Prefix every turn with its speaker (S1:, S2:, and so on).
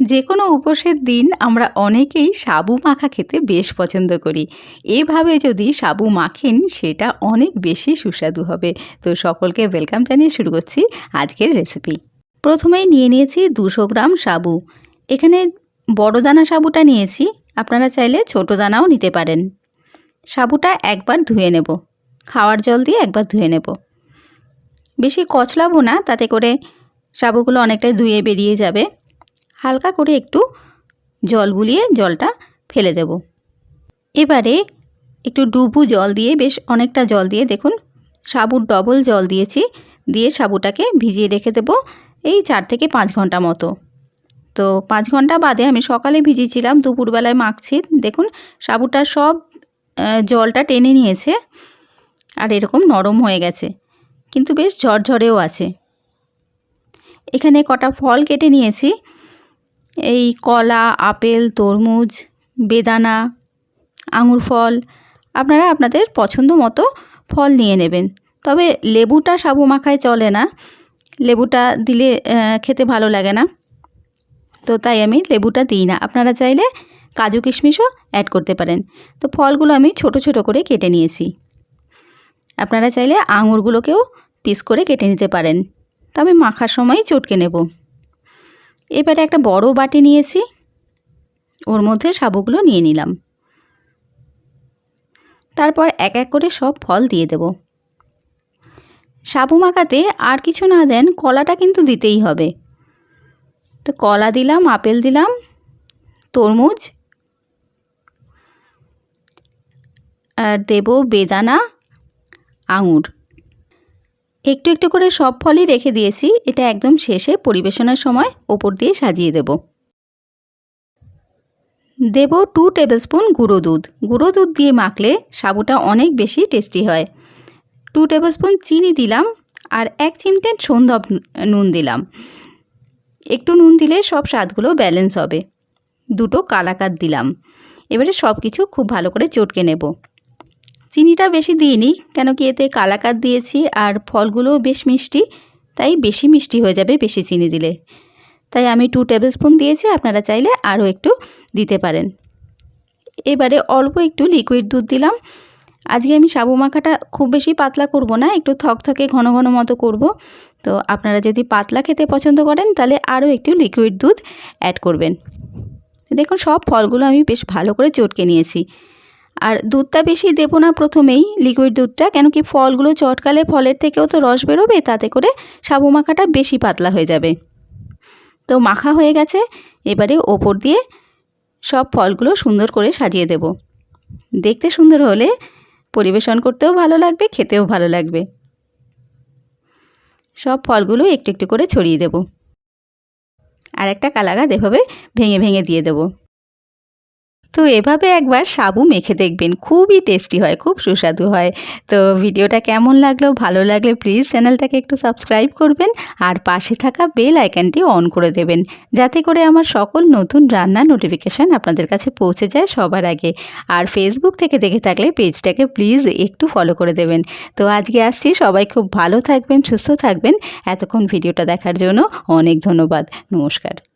S1: যে কোনো উপোসের দিন আমরা অনেকেই সাবু মাখা খেতে বেশ পছন্দ করি। এভাবে যদি সাবু মাখেন, সেটা অনেক বেশি সুস্বাদু হবে। তো সকলকে ওয়েলকাম জানিয়ে শুরু করছি আজকের রেসিপি। প্রথমেই নিয়ে নিয়েছি দুশো গ্রাম সাবু। এখানে বড় দানা সাবুটা নিয়েছি। আপনারা চাইলে ছোট দানাও নিতে পারেন। সাবুটা একবার ধুয়ে নেব। খাওয়ার জল দিয়ে একবার ধুয়ে নেব। বেশি কচলাবো না, তাতে করে সাবুগুলো অনেকটাই ধুয়ে বেরিয়ে যাবে। হালকা করে একটু জল বুলিয়ে জলটা ফেলে দেব। এবারে একটু ডুবু জল দিয়ে বেশ অনেকটা জল দিয়ে দেখুন, সাবুর ডবল জল দিয়েছি, দিয়ে সাবুটাকে ভিজিয়ে রেখে দেবো এই চার থেকে পাঁচ ঘণ্টা মতো। তো পাঁচ ঘণ্টা বাদে আমি সকালে ভিজিয়েছিলাম, দুপুরবেলায় মাখছি, দেখুন সাবুটা সব জলটা টেনে নিয়েছে আর এরকম নরম হয়ে গেছে, কিন্তু বেশ ঝরঝরেও আছে। এখানে কটা ফল কেটে নিয়েছি এই কলা, আপেল, তরমুজ, বেদানা, আঙুর ফল, আপনারা আপনাদের পছন্দ মতো ফল নিয়ে নেবেন। তবে লেবুটা সাবু মাখায় চলে না। লেবুটা দিলে খেতে ভালো লাগে না। তো তাই আমি লেবুটা দিই না। আপনারা চাইলে কাজু কিশমিশও অ্যাড করতে পারেন। তো ফলগুলো আমি ছোট ছোট করে কেটে নিয়েছি। আপনারা চাইলে আঙুরগুলোকেও পিস করে কেটে নিতে পারেন। তবে মাখার সময় চটকে নেব। এবারে একটা বড় বাটি নিয়েছি। ওর মধ্যে সাবুগুলো নিয়ে নিলাম। তারপর এক এক করে সব ফল দিয়ে দেব। সাবু মাখাতে আর কিছু না দেন, কলাটা কিন্তু দিতেই হবে। তো কলা দিলাম, আপেল দিলাম, তরমুজ আর দেব বেদানা, আঙুর। একটু একটু করে সব ফলই রেখে দিয়েছি। এটা একদম শেষে পরিবেশনের সময় ওপর দিয়ে সাজিয়ে দেব। দেব টু টেবিলস্পুন গুঁড়ো দুধ। গুঁড়ো দুধ দিয়ে মাখলে সাবুটা অনেক বেশি টেস্টি হয়। টু টেবিলস্পুন চিনি দিলাম আর এক চিমটে সন্দব নুন দিলাম। একটু নুন দিলে সব স্বাদগুলো ব্যালেন্স হবে। দুটো কালাকাত দিলাম। এবারে সব কিছু খুব ভালো করে চটকে নেব। চিনিটা বেশি দিইনি কেন কি এতে কালাকাত দিয়েছি আর ফলগুলোও বেশ মিষ্টি, তাই বেশি মিষ্টি হয়ে যাবে বেশি চিনি দিলে। তাই আমি টু টেবিল স্পুন দিয়েছি, আপনারা চাইলে আরও একটু দিতে পারেন। এবারে অল্প একটু লিকুইড দুধ দিলাম। আজকে আমি সাবু মাখাটা খুব বেশি পাতলা করব না, একটু থকথকে ঘন ঘন মতো করব। তো আপনারা যদি পাতলা খেতে পছন্দ করেন, তাহলে আরও একটু লিকুইড দুধ অ্যাড করবেন। দেখুন, সব ফলগুলো আমি বেশ ভালো করে চটকে নিয়েছি। আর দুধটা বেশি দেবো না প্রথমেই লিকুইড দুধটা কেন কি ফলগুলো চটকালে ফলের থেকেও তো রস বেরোবে, তাতে করে সাবু মাখাটা বেশি পাতলা হয়ে যাবে। তো মাখা হয়ে গেছে, এবারে ওপর দিয়ে সব ফলগুলো সুন্দর করে সাজিয়ে দেব। দেখতে সুন্দর হলে পরিবেশন করতেও ভালো লাগবে, খেতেও ভালো লাগবে। সব ফলগুলো একটু একটু করে ছড়িয়ে দেব। আর একটা কালাগাদ এভাবে ভেঙে ভেঙে দিয়ে দেবো। তো এভাবে একবার সাবু মেখে দেখবেন। খুবই টেস্টি হয়, খুব সুস্বাদু হয়। তো ভিডিওটা কেমন লাগল, ভালো লাগলে প্লিজ চ্যানেলটাকে একটু সাবস্ক্রাইব করবেন আর পাশে থাকা বেল আইকনটি অন করে দেবেন, যাতে করে আমার সকল নতুন রান্নার নোটিফিকেশান আপনাদের কাছে পৌঁছে যায় সবার আগে। আর ফেসবুক থেকে দেখে থাকলে পেজটাকে প্লিজ একটু ফলো করে দেবেন। তো আজকে আসছি, সবাই খুব ভালো থাকবেন, সুস্থ থাকবেন। এতক্ষণ ভিডিওটা দেখার জন্য অনেক ধন্যবাদ। নমস্কার।